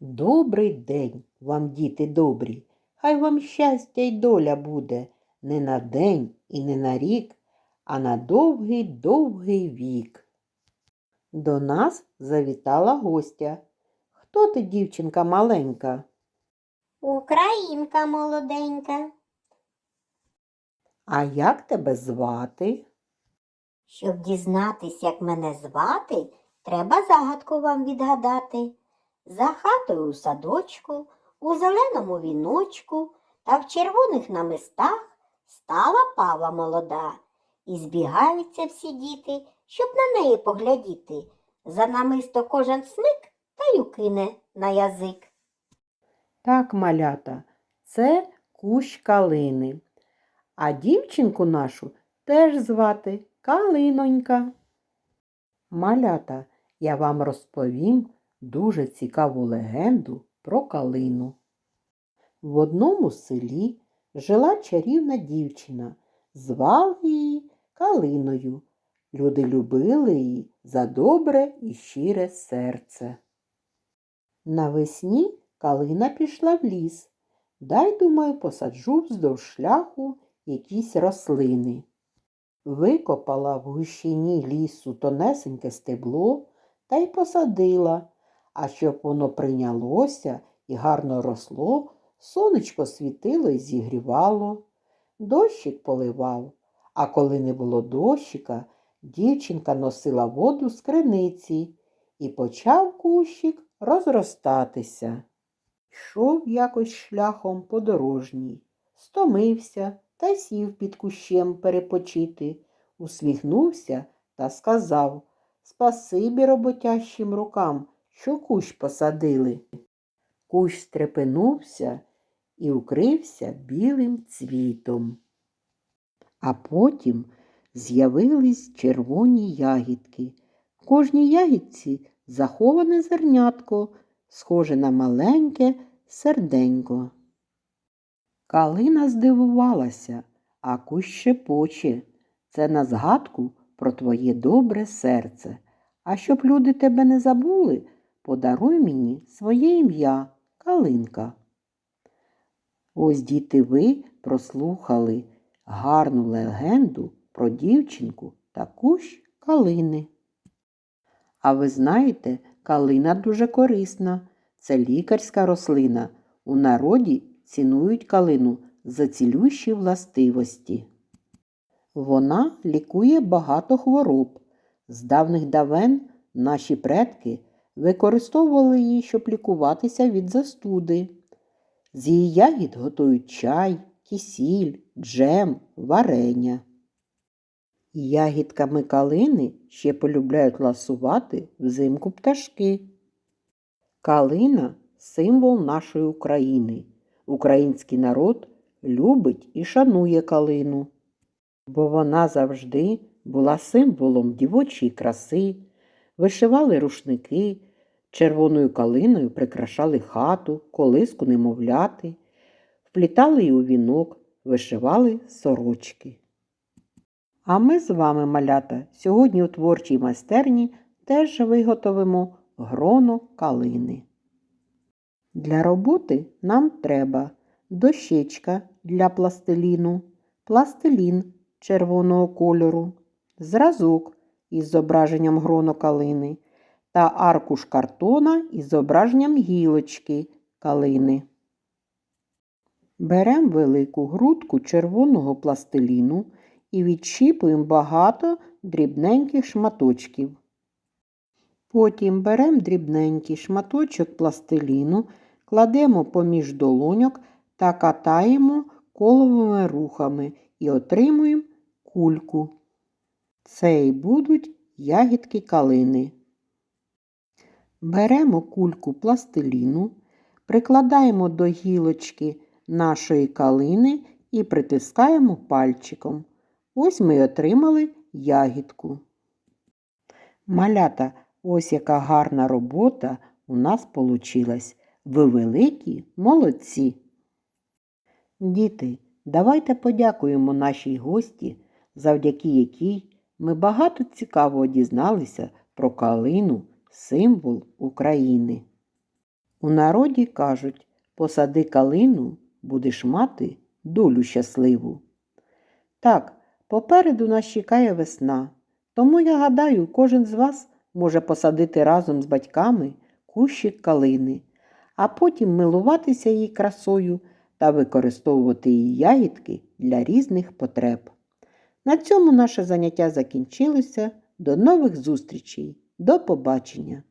Добрий день вам, діти добрі, хай вам щастя й доля буде не на день і не на рік, а на довгий довгий вік. До нас завітала гостя. Хто ти, дівчинка маленька? Українка молоденька. А як тебе звати? Щоб дізнатись, як мене звати, треба загадку вам відгадати. За хатою у садочку, у зеленому віночку та в червоних намистах стала пава молода. І збігаються всі діти, щоб на неї поглядіти. За намисто кожен смик та й укине на язик. Так, малята, це кущ калини. А дівчинку нашу теж звати Калинонька. Малята, я вам розповім дуже цікаву легенду про калину. В одному селі жила чарівна дівчина, звали її Калиною. Люди любили її за добре і щире серце. Навесні Калина пішла в ліс. Дай, думаю, посаджу вздовж шляху якісь рослини. Викопала в гущині лісу тонесеньке стебло та й посадила, а щоб воно прийнялося і гарно росло, сонечко світило і зігрівало. Дощик поливав, а коли не було дощика, дівчинка носила воду з криниці і почав кущик розростатися. Йшов якось шляхом подорожній, стомився та сів під кущем перепочити, усміхнувся та сказав Спасибі роботящим рукам, що кущ посадили. Кущ стрепенувся і укрився білим цвітом. А потім з'явились червоні ягідки. В кожній ягідці заховане зернятко, схоже на маленьке серденько. Калина здивувалася, а кущ шепоче. Це на згадку про твоє добре серце. А щоб люди тебе не забули, подаруй мені своє ім'я Калинка. Ось діти ви прослухали гарну легенду про дівчинку та кущ калини. А ви знаєте, калина дуже корисна. Це лікарська рослина. У народі цінують калину за цілющі властивості. Вона лікує багато хвороб. З давних давен наші предки використовували її, щоб лікуватися від застуди. З її ягід готують чай, кисіль, джем, варення. Ягідками калини ще полюбляють ласувати взимку пташки. Калина символ нашої України. Український народ любить і шанує калину, бо вона завжди була символом дівочої краси, вишивали рушники, червоною калиною прикрашали хату, колиску немовляти, вплітали її у вінок, вишивали сорочки. А ми з вами, малята, сьогодні у творчій майстерні теж виготовимо гроно калини. Для роботи нам треба дощечка для пластиліну, пластилін червоного кольору, зразок із зображенням гроно калини та аркуш картона із зображенням гілочки калини. Беремо велику грудку червоного пластиліну і відщіпуємо багато дрібненьких шматочків. Потім беремо дрібненький шматочок пластиліну, кладемо поміж долоньок та катаємо коловими рухами і отримуємо кульку. Це і будуть ягідки калини. Беремо кульку пластиліну, прикладаємо до гілочки нашої калини і притискаємо пальчиком. Ось ми отримали ягідку. Малята, ось яка гарна робота у нас получилась. Ви великі молодці. Діти, давайте подякуємо нашій гості, завдяки якій ми багато цікавого дізналися про калину, символ України. У народі кажуть, посади калину, будеш мати долю щасливу. Так, попереду нас чекає весна, тому я гадаю, кожен з вас може посадити разом з батьками кущик калини, а потім милуватися її красою та використовувати її ягідки для різних потреб. На цьому наше заняття закінчилося. До нових зустрічей. До побачення!